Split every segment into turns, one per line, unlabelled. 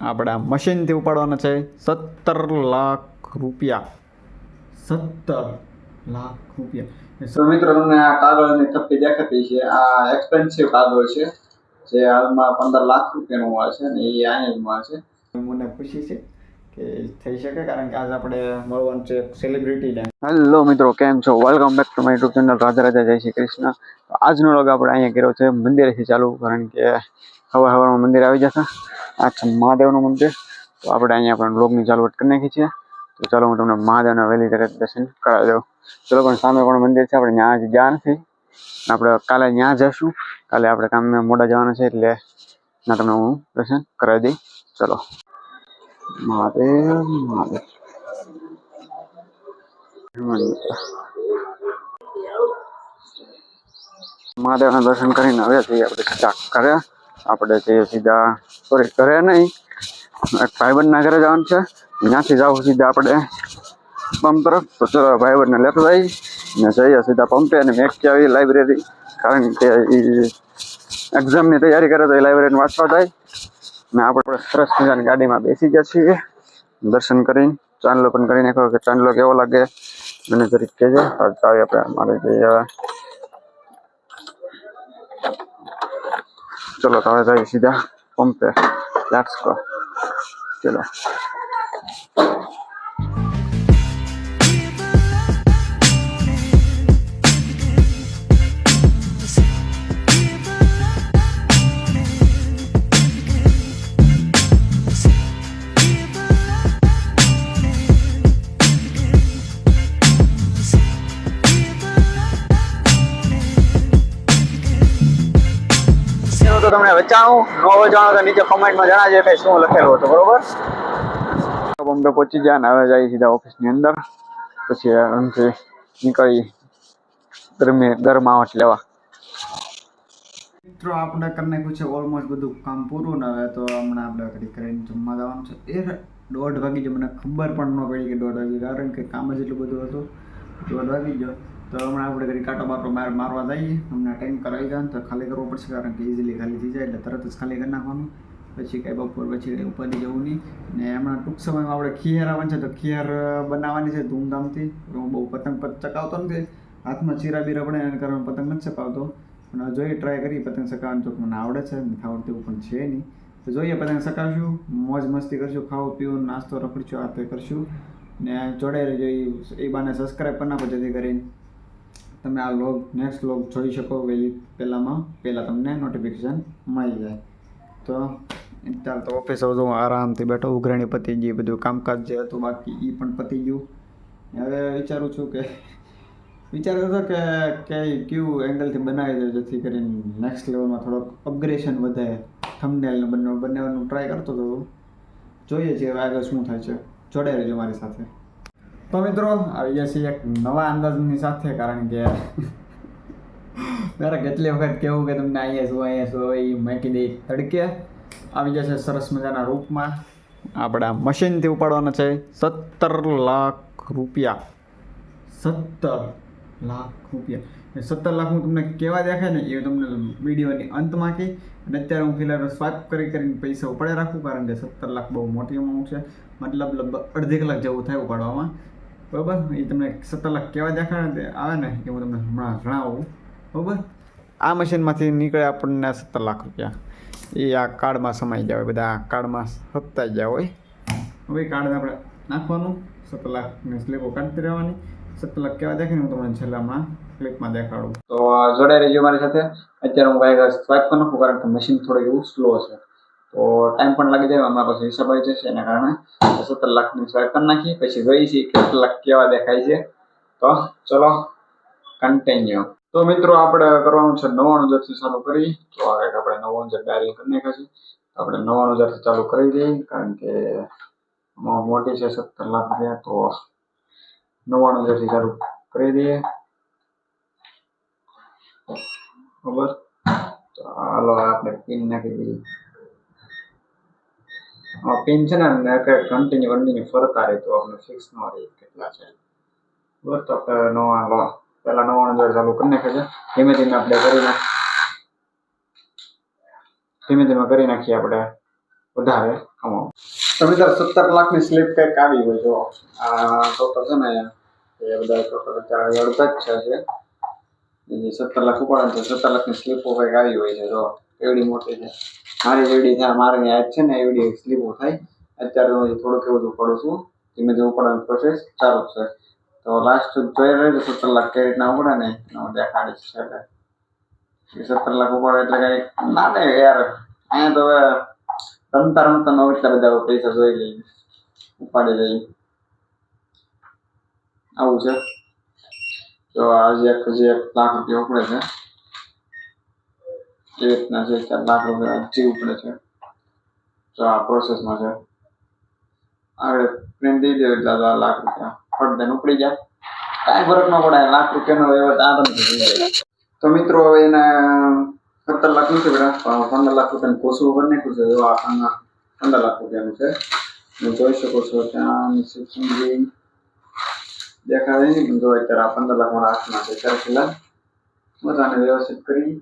આપણે આ મશીનથી ઉપાડવાના છે સત્તર લાખ રૂપિયા. સત્તર લાખ રૂપિયા.
તો મિત્રો તમને આ કાગળની થપ્પી દેખાતી છે. આ એક્સપેન્સિવ કાગળ છે જે હાલમાં પંદર લાખ રૂપિયાનું મળે છે અને એ અહીંયા જ મળે છે.
મને ખુશી છે થઈ શકે કારણ કે આજ આપણે મળવાનું છે સેલિબ્રિટીને
હેલો મિત્રો, કેમ છો? Welcome back to my YouTube channel Radha Radha, Jai Shri Krishna. આજનો લોગ આપણે અહીંયા કર્યો છે મંદિરેથી ચાલુ, કારણ કે હવા હવામાં મંદિર આવી જશે. આ છે મહાદેવનું મંદિર. તો આપણે અહીંયા આપણે લોગની ચાલુઆત કરી નાખી છીએ તો ચાલો હું તમને મહાદેવના વહેલી તરત દર્શન કરાવી દઉં. ચલો પણ સામે પણ મંદિર છે, આપણે ત્યાં હજી જ્યાં નથી. આપણે કાલે ત્યાં જશું. કાલે આપણે કામે મોડા જવાના છે, એટલે ના તમને હું દર્શન કરાવી દઈ ચલો. મહાદેવ મહાદેવ મહાદેવના દર્શન કરીને આવ્યા છીએ. આપણે ચાક કર્યા આપણે જઈએ સીધા સોરી ઘરે નહીં. એક ભાઈબંધના ઘરે જવાનું છે. ત્યાંથી જવું સીધા આપણે પંપ તરફ. તો ચલો, ભાઈબંધને લેતો જઈ. ને જઈએ સીધા પંપે અને મેં આવી લાઇબ્રેરી કારણ કે એ એક્ઝામની તૈયારી કરે તો એ લાઇબ્રેરીને વાંચવા જાય. ને આપણે સરસ મજાની ગાડીમાં બેસી ગયા છીએ. દર્શન કરીને, ચાંદલો પણ કરી નાખ્યો કે ચાંદલો કેવો લાગે મને જરીક કહેજો. ચાવી આપણે મારે જઈએ ચલો તો હવે સીધા પંપે. લેટ્સ કો ચલો. તો તમને વેચાણું, ન વેચાણું તો નીચે કોમેન્ટમાં જણાવજો કે શું લખેલું હતું, બરોબર? બોમ્બે પહોંચી ગયા ને હવે જઈએ સીધા ઓફિસની અંદર. પછી અહીંથી નીકળી ગરમી ગરમાવટ લેવા.
મિત્રો, આપણે કરી નાખ્યું છે ઓલમોસ્ટ બધું કામ પૂરું ને હવે તો હમણાં આપણે ઘડી કરીને જમવા જવાનું છે. એ દોઢ વાગી ગયો, મને ખબર પણ ન પડી કે દોઢ વાગી કારણ કે કામ જ એટલું બધું હતું. દોઢ વાગી ગયો. તો હમણાં આપણે ઘડી કાંટો બાટો બહાર મારવા જઈએ. હમણાં ટાઈમ કરાવી જાય તો ખાલી કરવો પડશે કારણ કે ઇઝીલી ખાલી થઈ જાય એટલે તરત જ ખાલી કરી નાખવાનું. પછી કાંઈ બપોર પછી કાંઈ ઉપાધિ જવું નહીં. ને હમણાં ટૂંક સમયમાં આપણે ખીયર આવવાનું છે તો ખીયર બનાવવાની છે ધૂમધામથી. હું બહુ પતંગ પત ચકાવતો નથી. હાથમાં ચીરા બીરા પડે એના કારણે પતંગ નથી ચકાવતો પણ જોઈએ ટ્રાય કરી પતંગ ચકાવવાનું તો મને આવડે છે નથી આવડતું પણ છે નહીં. તો જોઈએ, પતંગ ચકાવશું મોજ મસ્તી કરશું. ખાવું, પીવું, નાસ્તો, રખડશું, આ તે કરશું. ને જોડે રહેજો એ બાને સબસ્ક્રાઈબ કરી નાખો જેથી કરીને તમે આ લોગ નેક્સ્ટ લોગ જોઈ શકો વહેલી પહેલાંમાં, પહેલાં તમને નોટિફિકેશન મળી જાય. તો ચાલ તો ઓફિસ આવતો હું આરામથી બેઠો, ઉઘરાણી પતી ગઈ, બધું કામકાજ જે હતું બાકી એ પણ પતી ગયું. હવે વિચારું છું કે વિચારતો હતો કે કઈ કયું એંગલથી બનાવી દઉં જેથી કરીને નેક્સ્ટ લેવલમાં થોડોક અપગ્રેશન વધે. થંબનેલ બંને બનાવવાનું ટ્રાય કરતો હતો જોઈએ છીએ આગળ શું થાય છે. જોડાઈ રહેજો મારી સાથે. તો મિત્રો, આવી ગયા છીએ એક નવા અંદાજની સાથે, કારણ કે મારે કેટલી વખત કેવું કે તમને અહીંયા શું અહીંયા શું એ માહિતી દઈ તડકે. આવી જશે સરસ મજાના રૂપમાં. આપણા મશીનથી ઉપાડવાના છે સત્તર લાખ રૂપિયા. સત્તર લાખ રૂપિયા. સત્તર લાખ હું તમને કેવા દેખાય ને, એ તમને વિડીયોની અંતમાં કહી. અને અત્યારે હું ફિલહાલ સ્વાઇપ કરી કરીને પૈસા ઉપાડે રાખું, કારણ કે સત્તર લાખ બહુ મોટી અમાઉન્ટ છે. મતલબ લગભગ અડધી કલાક જેવું થાય ઉપાડવામાં. બરાબર? એ તમને સતલક કેવા દેખાડે આવે ને, એ હું તમને હમણાં જણાવું. બરાબર? આ મશીનમાંથી નીકળે આપણને સત્તર લાખ રૂપિયા. એ આ કાર્ડમાં સમાઈ જાય હોય, બધા આ કાર્ડમાં સત્તાઈ જાય હોય. હવે કાર્ડને આપણે નાખવાનું. સત્તર લાખની સ્લીપો કાઢતી રહેવાની. સત્તર લાખ કેવા દેખાય હું તમને છેલ્લામાં ક્લિપમાં દેખાડું.
તો જોડાઈ રહેજો મારી સાથે. અત્યારે હું કાંઈક સ્વાઇપ કરી નાખું, કારણ કે મશીન થોડું એવું સ્લો છે તો ટાઈમ પણ લાગી જાય અમારા પાસે હિસાબ આવી જશે, એના કારણે સત્તર લાખની સ્વાઈપ કરી નાખી, પછી જોઈએ છીએ કેટલા લાખ કેવા દેખાય છે. તો ચલો કન્ટિન્યુ તો મિત્રો, આપણે કરવાનું છે નવ્વાણું હજારથી ચાલુ કરી, તો આ કંઈક આપણે નવ્વાણું હજાર ડાયરી કરી નાખ્યા આપણે નવ્વાણું હજારથી ચાલુ કરી દઈએ, કારણ કે મોટી છે સત્તર લાખ રૂપિયા, તો નવ્વાણું હજારથી ચાલુ કરી દઈએ. બરાબર? તો હાલો, આપણે પિન નાખી દઈએ. આ પિન છે ને કન્ટિન્યુ કન્ટિન્યુ ફરતા રહે તો આપણે ફિક્સ ન રહે કેટલા છે. બસ તો આપણે નવા લો પહેલા નવ્વાણું જોડે ચાલુ કરી નાખે છે. ધીમે ધીમે આપણે કરી નાખ, ધીમે ધીમે કરી નાખીએ આપણે વધારે કમાવું
તો મિત્રો, સત્તર લાખની સ્લીપ કંઈક આવી હોય જો આ ટોટલ છે ને, એ બધા ટોટલ અત્યારે અડધા જ છે સત્તર લાખ ઉપાડે સત્તર લાખની સ્લીપો કંઈક આવી હોય છે જો એવડી મોટી છે. મારી જેવડી થાય મારી યાદ છે ને, એવડી સ્લીપો થાય. અત્યારે હું થોડુંક એવું પડું છું. ધીમે ધીમે ઉપાડવાની પ્રોસેસ ચાલુ છે. તો લાસ્ટ જોઈ રહ્યો છું, સત્તર લાખ કઈ રીતના ઉપડે ને હું દેખાડીશ એટલે સત્તર લાખ ઉપાડે એટલે કઈ ના ને યાર. અહીંયા તો હવે રમતા રમતા નો એટલા બધા પૈસા જોઈ લઈ ઉપાડી લઈ આવું છે. તો આજે એક હજી એક લાખ રૂપિયા ઉપડે છે. રીતના છે ચાર લાખ રૂપિયા જે ઉપડે છે. તો આ પ્રોસેસમાં છે. આગળ પ્રિન્ટ દઈ દો એટલે આ લાખ રૂપિયા. ફટ દેન ઉપડી જાય કાંઈ ફરક ન પડે લાખ રૂપિયાનો વહીવટ આ તમને તો મિત્રો હવે એના સત્તર લાખ નથી પણ પંદર લાખ રૂપિયાનું કોસું પણ નાખ્યું છે. જો આખામાં પંદર લાખ રૂપિયાનું છે. તમે જોઈ શકો છો ત્યાં રિસેપ્શનજી દેખાડે નહીં જો અત્યારે આ પંદર લાખ મારા હાથમાં છે ત્યારે પેલા બધાને વ્યવસ્થિત કરી.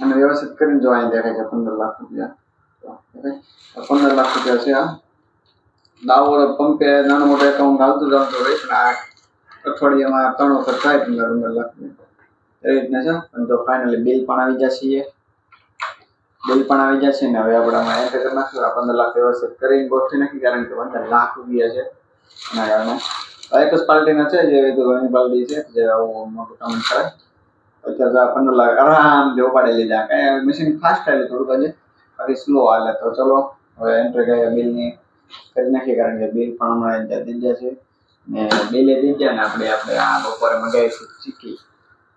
અને વ્યવસ્થિત કરીને જો અહીં દેખાય છે, પંદર લાખ રૂપિયા. પંદર લાખ રૂપિયા છે આ દાવો પંપે નાનો મોટો એકાઉન્ટ આવતું જ આવતું હોય પણ આ અઠવાડિયામાં ત્રણ વખત થાય પંદર પંદર લાખ રૂપિયા. એ રીતના છે અને તો ફાઇનલી બિલ પણ આવી જશે બિલ પણ આવી જશે ને હવે આપણે આમાં એન્ટર કરી નાખ્યું આ પંદર લાખ વ્યવસ્થિત કરીને ગોઠવી નાખી, કારણ કે પંદર લાખ રૂપિયા છે. એના કારણે એક જ પાર્ટીના છે, જે ઘણી પાર્ટી છે, જે આવું મોટું કામ કરે. અત્યારે તો આ પંદર આરામ જે ઉપાડી લીધા. કાંઈ મશીન ફાસ્ટ હાલે થોડુંક હજી બાકી સ્લો હાલે. તો ચલો, હવે એન્ટર કરીએ બિલની કરી નાખીએ કારણ કે બિલ પણ હમણાં ત્યાં દીધા છે. ને બિલે દીધા ને આપણે આપણે આ બપોરે મગાવીશું ચીકી.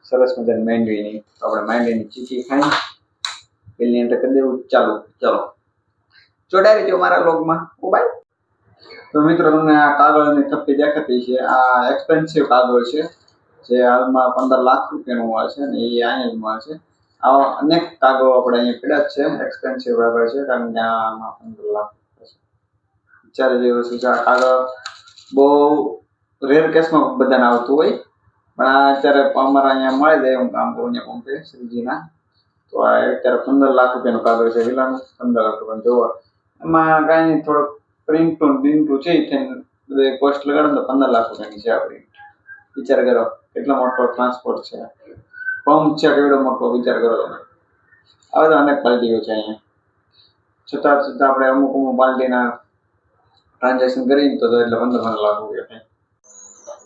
સરસ મજાની માંડવીની. તો આપણે માંડવીની ચીકી ખાઈ બિલની એન્ટ્રી કરી દેવું. ચાલો, ચલો. જોડાઈ રહેજો મારા લોગમાં ઓ તો મિત્રો તમને આ કાગળની થપ્પી દેખાતી છે. આ એક્સપેન્સિવ કાગળ છે. જે હાલમાં પંદર લાખ રૂપિયાનું હોય છે ને એ અહીંયા મળે છે. આવા અનેક કાગો આપણે અહીંયા પડ્યા છે. એક્સપેન્સિવ કાગળ છે, કારણ કે આમાં પંદર લાખ છે. વિચારે જેવું છે આ કાગળ બહુ રેર કેસમાં બધાને આવતું હોય, પણ આ અત્યારે અમારા અહીંયા મળે જાય હું કામ કરું અહીંયા પંપે શ્રીજીના. તો આ અત્યારે પંદર લાખ રૂપિયાનું કાગળ છે વિલાનું પંદર લાખ રૂપિયાનું જોવા. એમાં કાંઈ થોડોક પ્રિન્ટ પ્રિન્ટ છે બધે કોસ્ટ લગાડો તો પંદર લાખ રૂપિયાની છે આ પ્રિન્ટ વિચાર કરો. કેટલો મોટો ટ્રાન્સપોર્ટ છે. પંપ છે કેવડો મોટો, વિચાર કરો તમે. હવે તો અનેક પાર્ટીઓ છે અહીંયા. છતાં છતાં આપણે અમુક અમુક પાર્ટીના ટ્રાન્ઝેક્શન કરીને તો એટલે પંદર પંદર લાખ રૂપિયા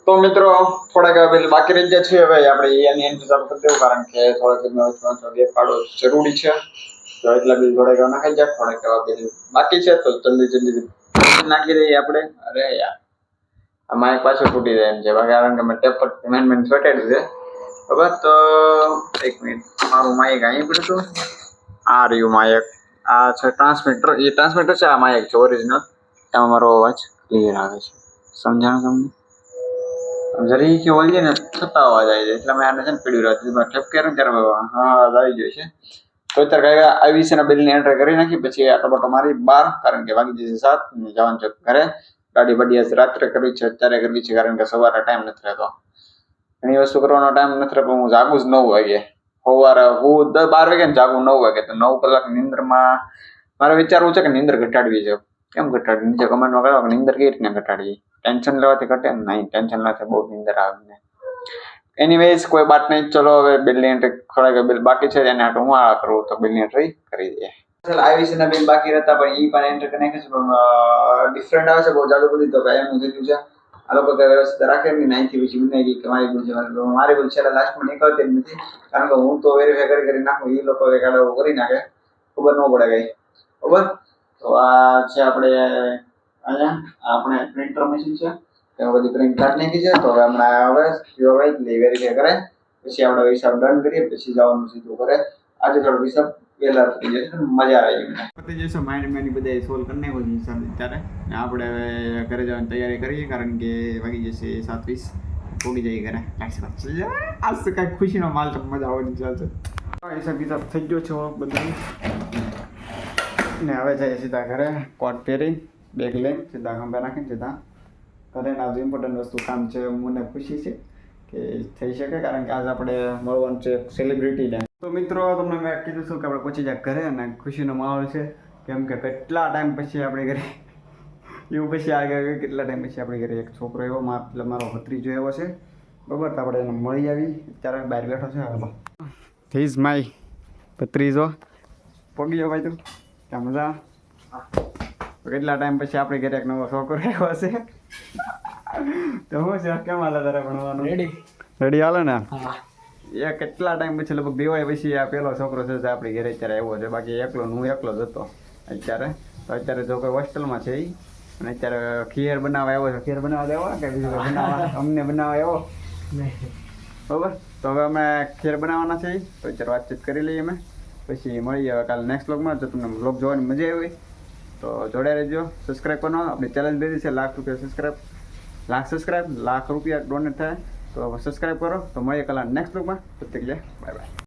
તો મિત્રો, થોડાક બિલ બાકી રહી ગયા છે હવે આપણે એની એન્ટ્રી કરી દેવું, કારણ કે થોડાક ગેપ પાડવો જરૂરી છે. તો એટલા બિલ થોડાક નાખી જાય થોડાક બાકી છે, તો જલ્દી જલ્દી નાખી દઈએ આપણે. અરે યાર. માઇક પાછું તૂટી જાય એમ છે. કારણ કે મેં ટેપ પર મેન છે. બરાબર? તો એક મિનિટ. મારું માઇક અહીં પડ્યું આ રહ્યું માયક આ છે ટ્રાન્સમીટર એ ટ્રાન્સમીટર છે આ માયક છે ઓરિજિનલ એમાં મારો અવાજ ક્લિયર આવે છે. સમજાણ તમને? જરી કે બોલીએ ને થતા અવાજ આવી જાય. એટલે મેં આને છે ને પીડ્યું રાખ્યું. મેં ઠેપ ને ત્યારે હા આવી ગયો છે. તો અત્યારે કઈ આ વિશેના બિલની એન્ટર કરી નાખી. પછી આટો બાટો મારી બાર કારણ કે વાગી જશે સાત. ને જવાનું છે ઘરે. ગાડી બાડી આજ રાત્રે કરવી છે, અત્યારે કરવી છે, કારણ કે સવારે ટાઈમ નથી રહેતો. ઘણી વસ્તુ કરવાનો ટાઈમ નથી રહેતો હું જાગું જ નવ વાગે. સવારે હું દસ બાર વાગે ને જાગું નવ વાગે. તો નવ કલાક નિંદ્રમાં મારે વિચારવું છે કે નિંદર ઘટાડવી છે. કેમ ઘટાડવી? નીચે કમેન્ટમાં કહો કે નિંદર કેવી રીતના ઘટાડવી? ટેન્શન લેવાથી ઘટે નહીં. ટેન્શન લેવાથી બહુ નિંદર આવે મને એનીવેઝ કોઈ બાત નહીં. ચલો હવે બિલની એન્ટ્રી થોડાક બિલ બાકી છે, એને હું આ કરું તો બિલની એન્ટ્રી કરી દઈએ. આઈવીસી ને બિલ બાકી રહેતા, પણ ઈ પણ એન્ટર કરી છે, પણ ડિફરન્ટ આવે છે, બહુ જાજો બધી, તો એમનું થઈ ગયું છે. આ લોકો કઈ વ્યવસ્થિત રાખે નહીં નાઈથી પછી બનાવી ગઈ, કે મારી ભૂલ છે, મારી ભૂલ. છેલ્લા લાસ્ટમાં નીકળતી જ નથી, કારણ કે હું તો વેરીફાઈ કરી કરી નાખું એ લોકો વેગાડો કરી નાખે. ખબર ન પડે કઈ. બરોબર તો આ છે આપણે, અહીંયા આપણે પ્રિન્ટર મશીન છે તેમાં બધી પ્રિન્ટ કાર્ડ નાખી છે, તો હવે હમણાં હવે હવે વેરીફાઈ કરે પછી આપણે હિસાબ ડન કરીએ, પછી જવાનું સીધું કરે આજે થોડો હિસાબ પહેલા થઈ જશે મજા આવે પતી જશે માઇન્ડ મેની બધા સોલ્વ કરી નાખો હિસાબ અત્યારે. આપણે હવે ઘરે જવાની તૈયારી કરીએ કારણ કે વાગી જશે સાત વીસ. પોગી જઈએ ઘરે. આ તો કાંઈક ખુશીનો માલ તો મજા આવવાની ચાલશે હિસાબ કિતાબ થઈ ગયો છે બધું ને હવે જઈએ સીધા ઘરે, કોટ પહેરી બેગ લઈને સીધા ખંભે નાખીને સીધા ઘરે. આજે ઇમ્પોર્ટન્ટ વસ્તુ કામ છે, મને ખુશી છે કે થઈ શકે કારણ કે આજ આપણે મળવાનું છે સેલિબ્રિટીને તો મિત્રો તમને મેં કીધું છું કે આપણે પહોંચી જાય ઘરે અને ખુશીનો માહોલ છે. કેમ કે કેટલા ટાઈમ પછી આપણે ઘરે એવું પછી આગળ કેટલા ટાઈમ પછી આપણે ઘરે એક છોકરો એવો એટલે મારો ભત્રીજો એવો છે. બરાબર તો આપણે એને મળી આવી. અત્યારે બહાર બેઠો છે. હાલમાં થીઝ માય ભત્રીજો. પગી ભાઈ તું. ક્યાં મજા? કેટલા ટાઈમ પછી આપણે ઘરે એક નવો છોકરો આવ્યો છે. તો હું છે? કેમ હાલે તારે ભણવાનું? રેડી રેડી હાલે ને? એ કેટલા ટાઈમ પછી લગભગ દિવાળી પછી આ પહેલો છોકરો છે આપણી ઘરે અત્યારે આવ્યો છે. બાકી એકલો હું એકલો જ હતો અત્યારે. તો અત્યારે જો કોઈ હોસ્ટેલમાં છે એ અને અત્યારે ખીર બનાવવા આવ્યો છે. ખીર બનાવવા આવ્યો કે બીજું બનાવવા? અમને બનાવવા આવ્યો બરાબર? તો હવે અમે ખીર બનાવવાના છે. તો અત્યારે વાતચીત કરી લઈએ અમે. પછી મળીએ હવે કાલે નેક્સ્ટ બ્લોગમાં જો તમને બ્લોગ જોવાની મજા આવી તો જોડાઈ રહેજો. સબસ્ક્રાઈબ કરવાનો. આપણી ચેલેન્જ દીધી છે લાખ રૂપિયા સબસ્ક્રાઈબ લાખ સબસ્ક્રાઈબ લાખ રૂપિયા ડોનેટ થાય. તો સબસ્ક્રાઈબ કરો તો મળીએ કલા નેક્સ્ટ વ્લોગમાં તો બાય બાય